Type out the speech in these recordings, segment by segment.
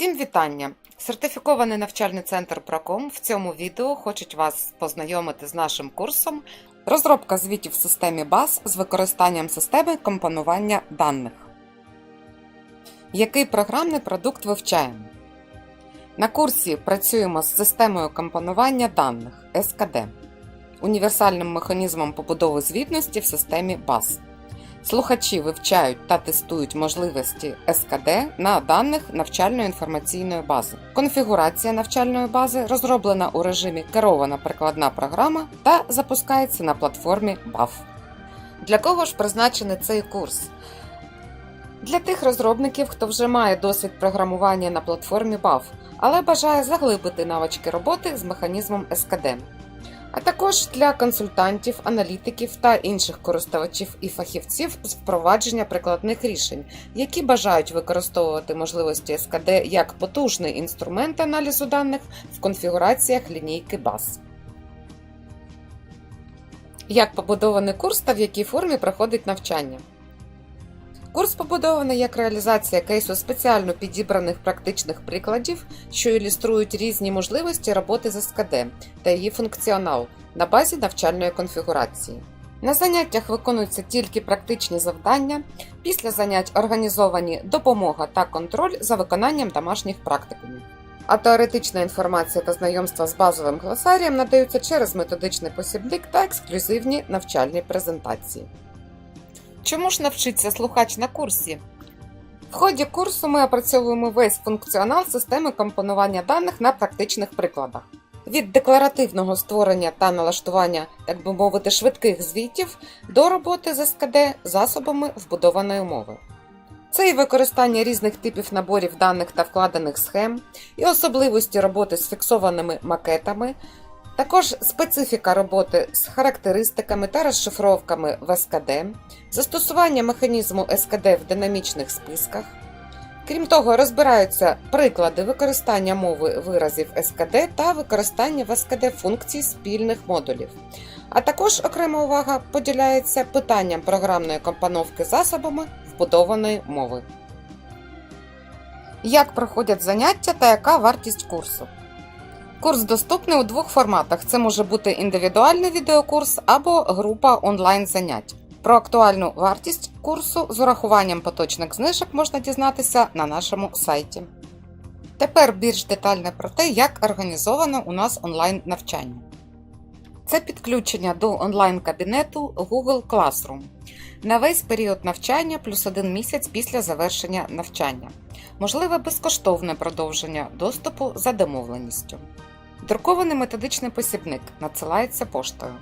Всім вітання! Сертифікований навчальний центр Проком в цьому відео хочуть вас познайомити з нашим курсом Розробка звітів в системі баз з використанням системи компонування даних. Який програмний продукт вивчаємо? На курсі працюємо з системою компонування даних СКД, універсальним механізмом побудови звітності в системі баз. Слухачі вивчають та тестують можливості СКД на даних навчальної інформаційної бази. Конфігурація навчальної бази розроблена у режимі керована прикладна програма та запускається на платформі BAF. Для кого ж призначений цей курс? Для тих розробників, хто вже має досвід програмування на платформі BAF, але бажає заглибити навички роботи з механізмом СКД а також для консультантів, аналітиків та інших користувачів і фахівців з впровадження прикладних рішень, які бажають використовувати можливості СКД як потужний інструмент аналізу даних в конфігураціях лінійки баз. Як побудований курс та в якій формі проходить навчання? Курс побудований як реалізація кейсу спеціально підібраних практичних прикладів, що ілюструють різні можливості роботи з СКД та її функціонал на базі навчальної конфігурації. На заняттях виконуються тільки практичні завдання, після занять організовані допомога та контроль за виконанням домашніх практикумів. А теоретична інформація та знайомства з базовим глосарієм надаються через методичний посібник та ексклюзивні навчальні презентації. Чому ж навчиться слухач на курсі? В ході курсу ми опрацьовуємо весь функціонал системи компонування даних на практичних прикладах. Від декларативного створення та налаштування, так би мовити, швидких звітів до роботи з СКД засобами вбудованої мови. Це і використання різних типів наборів даних та вкладених схем, і особливості роботи з фіксованими макетами, також специфіка роботи з характеристиками та розшифровками в СКД, застосування механізму СКД в динамічних списках. Крім того, розбираються приклади використання мови виразів СКД та використання в СКД функцій спільних модулів. А також окрема увага поділяється питанням програмної компоновки засобами вбудованої мови. Як проходять заняття та яка вартість курсу? Курс доступний у двох форматах: це може бути індивідуальний відеокурс або група онлайн занять. Про актуальну вартість курсу з урахуванням поточних знижок можна дізнатися на нашому сайті. Тепер більш детально про те, як організовано у нас онлайн навчання. Це підключення до онлайн-кабінету Google Classroom на весь період навчання плюс один місяць після завершення навчання. Можливе безкоштовне продовження доступу за домовленістю. Друкований методичний посібник надсилається поштою.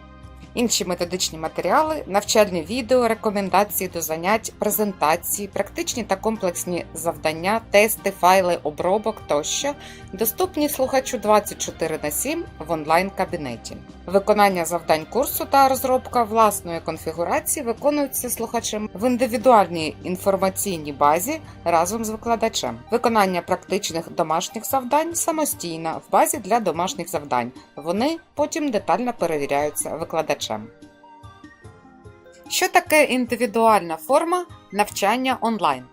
Інші методичні матеріали, навчальні відео, рекомендації до занять, презентації, практичні та комплексні завдання, тести, файли, обробок тощо доступні слухачу 24 на 7 в онлайн-кабінеті. Виконання завдань курсу та розробка власної конфігурації виконуються слухачем в індивідуальній інформаційній базі разом з викладачем. Виконання практичних домашніх завдань самостійно в базі для домашніх завдань. Вони потім детально перевіряються викладачем. Що таке індивідуальна форма навчання онлайн?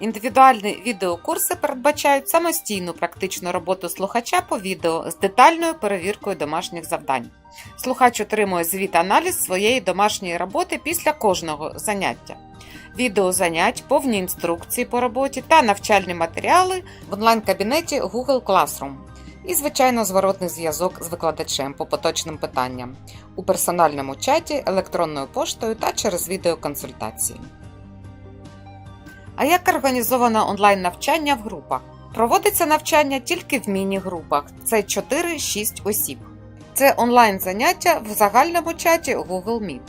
Індивідуальні відеокурси передбачають самостійну практичну роботу слухача по відео з детальною перевіркою домашніх завдань. Слухач отримує звіт аналіз своєї домашньої роботи після кожного заняття. Відео занять, повні інструкції по роботі та навчальні матеріали в онлайн-кабінеті Google Classroom. І, звичайно, зворотний зв'язок з викладачем по поточним питанням у персональному чаті, електронною поштою та через відеоконсультації. А як організовано онлайн навчання в групах? Проводиться навчання тільки в міні-групах. Це 4-6 осіб. Це онлайн заняття в загальному чаті Google Meet.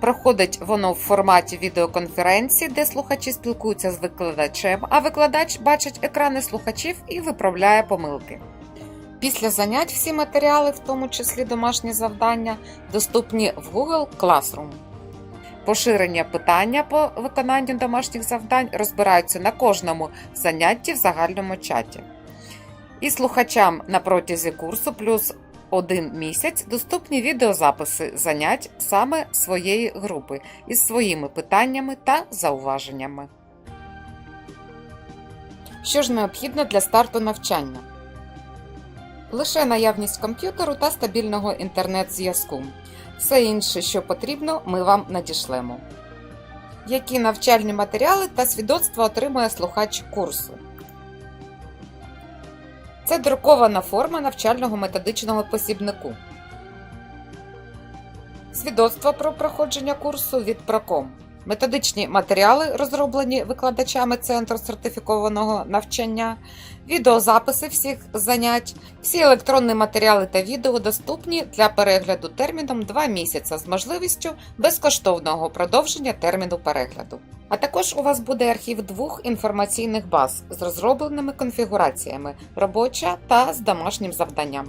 Проходить воно в форматі відеоконференції, де слухачі спілкуються з викладачем, а викладач бачить екрани слухачів і виправляє помилки. Після занять всі матеріали, в тому числі домашні завдання, доступні в Google Classroom. Поширення питання по виконанню домашніх завдань розбираються на кожному занятті в загальному чаті. І слухачам на протязі курсу плюс один місяць доступні відеозаписи занять саме своєї групи із своїми питаннями та зауваженнями. Що ж необхідно для старту навчання? Лише наявність комп'ютеру та стабільного інтернет-зв'язку. Все інше, що потрібно, ми вам надішлемо. Які навчальні матеріали та свідоцтва отримує слухач курсу? Це друкована форма навчального методичного посібнику. Свідоцтво про проходження курсу від Проком. Методичні матеріали, розроблені викладачами Центру сертифікованого навчання, відеозаписи всіх занять, всі електронні матеріали та відео доступні для перегляду терміном 2 місяці з можливістю безкоштовного продовження терміну перегляду. А також у вас буде архів двох інформаційних баз з розробленими конфігураціями робоча та з домашнім завданням.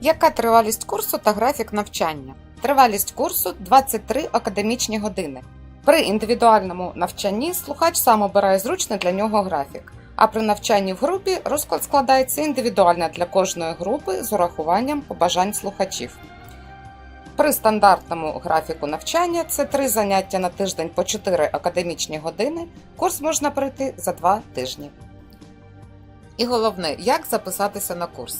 Яка тривалість курсу та графік навчання? Тривалість курсу 23 академічні години. При індивідуальному навчанні слухач сам обирає зручний для нього графік, а при навчанні в групі розклад складається індивідуально для кожної групи з урахуванням побажань слухачів. При стандартному графіку навчання це 3 заняття на тиждень по 4 академічні години. Курс можна пройти за 2 тижні. І головне, як записатися на курс.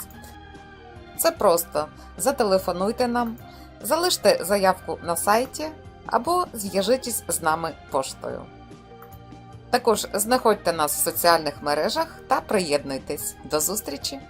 Це просто зателефонуйте нам, залиште заявку на сайті або зв'яжитесь з нами поштою. Також знаходьте нас в соціальних мережах та приєднуйтесь. До зустрічі!